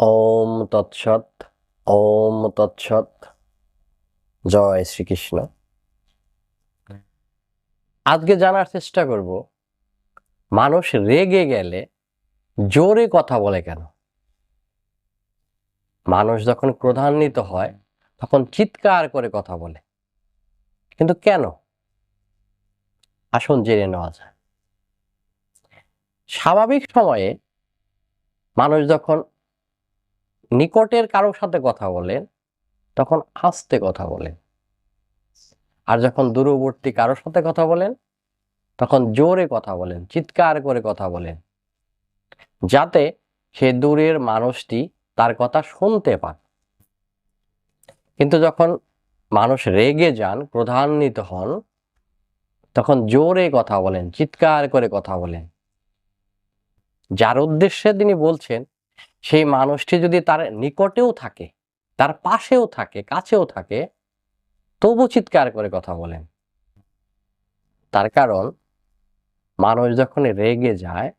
ওম তৎসৎ ওম তৎসৎ। জয় শ্রীকৃষ্ণ। আজকে জানার চেষ্টা করব, মানুষ রেগে গেলে জোরে কথা বলে কেন? মানুষ যখন ক্রোধান্বিত হয়, তখন চিৎকার করে কথা বলে। কিন্তু কেন? আসুন জেনে নেওয়া যায়। স্বাভাবিক সময়ে মানুষ যখন নিকটের কারও সাথে কথা বলেন, তখন আস্তে কথা বলেন। আর যখন দূরবর্তী কারোর সাথে কথা বলেন, তখন জোরে কথা বলেন, চিৎকার করে কথা বলেন। যাতে সে দূরের মানুষটি তার কথা শুনতে পান কিন্তু যখন মানুষ রেগে যান, ক্রধান্বিত হন, তখন জোরে কথা বলেন, চিৎকার করে কথা বলেন। যার উদ্দেশ্যে তিনি বলছেন সেই মানুষটি যদি তার নিকটেও থাকে, তার পাশেও থাকে, কাছেও থাকে, তবু চিৎকার করে কথা বলেন। তার কারণ, মানুষ যখন রেগে যায়,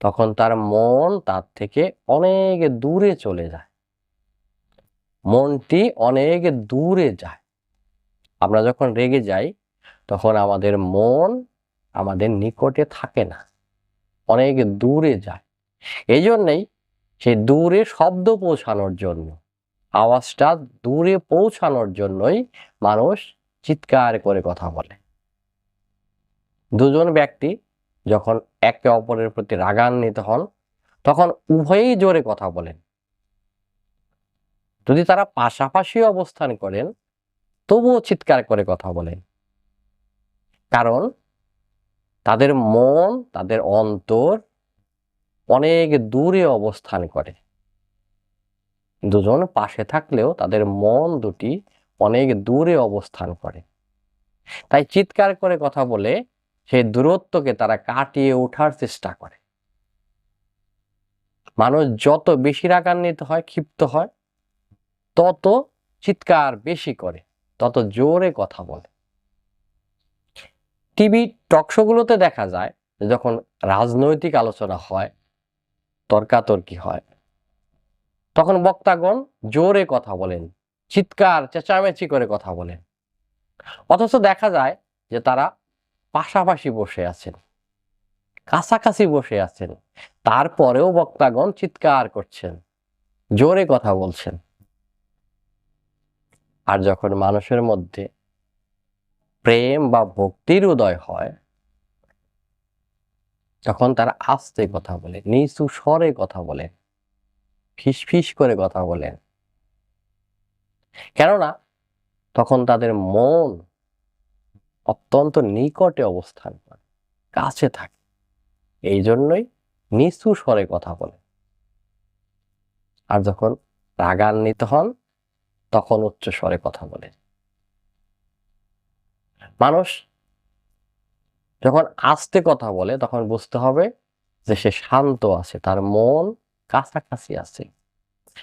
তখন তার মন তার থেকে অনেক দূরে চলে যায়। মনটি অনেক দূরে যায়। আমরা যখন রেগে যাই, তখন আমাদের মন আমাদের নিকটে থাকে না, অনেক দূরে যায়। এই জন্যেই সেই দূরে শব্দ পৌঁছানোর জন্য, আওয়াজটা দূরে পৌঁছানোর জন্যই মানুষ চিৎকার করে কথা বলে। দুজন ব্যক্তি যখন একে অপরের প্রতি রাগান্বিত হন, তখন উভয়েই জোরে কথা বলেন। যদি তারা পাশাপাশি অবস্থান করেন, তবুও চিৎকার করে কথা বলেন। কারণ তাদের মন, তাদের অন্তর অনেক দূরে অবস্থান করে। দুজন পাশে থাকলেও তাদের মন দুটি অনেক দূরে অবস্থান করে। তাই চিৎকার করে কথা বলে সেই দূরত্বকে তারা কাটিয়ে ওঠার চেষ্টা করে। মানুষ যত বেশি রাগান্বিত হয়, ক্ষিপ্ত হয়, তত চিৎকার বেশি করে, তত জোরে কথা বলে। টিভি টকশোগুলোতে দেখা যায়, যখন রাজনৈতিক আলোচনা হয় তর্কাতর্কি হয়। তখন বক্তাগণ জোরে কথা বলেন, চিৎকার, চেঁচামেচি করে কথা বলেন। অথচ দেখা যায় যে তারা পাশাপাশি বসে আছেন, কাছাকাছি বসে আছেন। তারপরেও বক্তাগণ চিৎকার করছেন, জোরে কথা বলছেন। আর যখন মানুষের মধ্যে প্রেম বা ভক্তির উদয় হয় তখন তারা আস্তে কথা বলে, নিচু স্বরে কথা বলে ফিস করে কথা বলেন কেননা তখন তাদের মন অত্যন্ত নিকটে অবস্থান করে, কাছে থাকে। এই জন্যই নিচু স্বরে কথা বলে। আর যখন রাগান্বিত হন, তখন উচ্চ স্বরে কথা বলে। মানুষ যখন আস্তে কথা বলে, তখন বুঝতে হবে যে সে শান্ত আছে, তার মন কাছাকাছি আছে।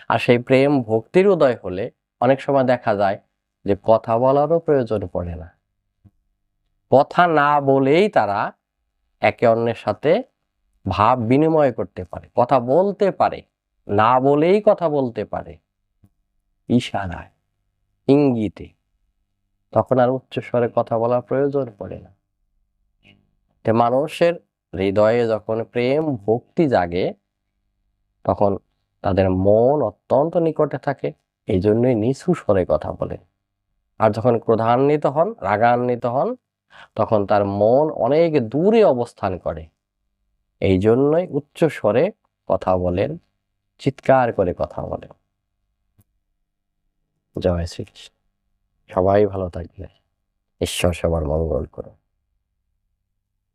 আর সেই প্রেম ভক্তির উদয় হলে অনেক সময় দেখা যায় যে কথা বলারও প্রয়োজন পড়ে না। কথা না বলেই তারা একে অন্যের সাথে ভাব বিনিময় করতে পারে, কথা বলতে পারে, না বলেই কথা বলতে পারে। ইশারায়, ইঙ্গিতে, তখন আর উচ্চস্বরে কথা বলার প্রয়োজন পড়ে না। তে মানুষের হৃদয়ে যখন প্রেম, ভক্তি জাগে, তখন তাদের মন অত্যন্ত নিকটে থাকে। এই জন্যই নিচু স্বরে কথা বলেন আর যখন ক্রোধান্বিত হন, রাগান্বিত হন, তখন তার মন অনেক দূরে অবস্থান করে। এই জন্যই উচ্চ স্বরে কথা বলেন, চিৎকার করে কথা বলেন। জয় শ্রীকৃষ্ণ। সবাই ভালো থাকবে ঈশ্বর সবার মঙ্গল করুন।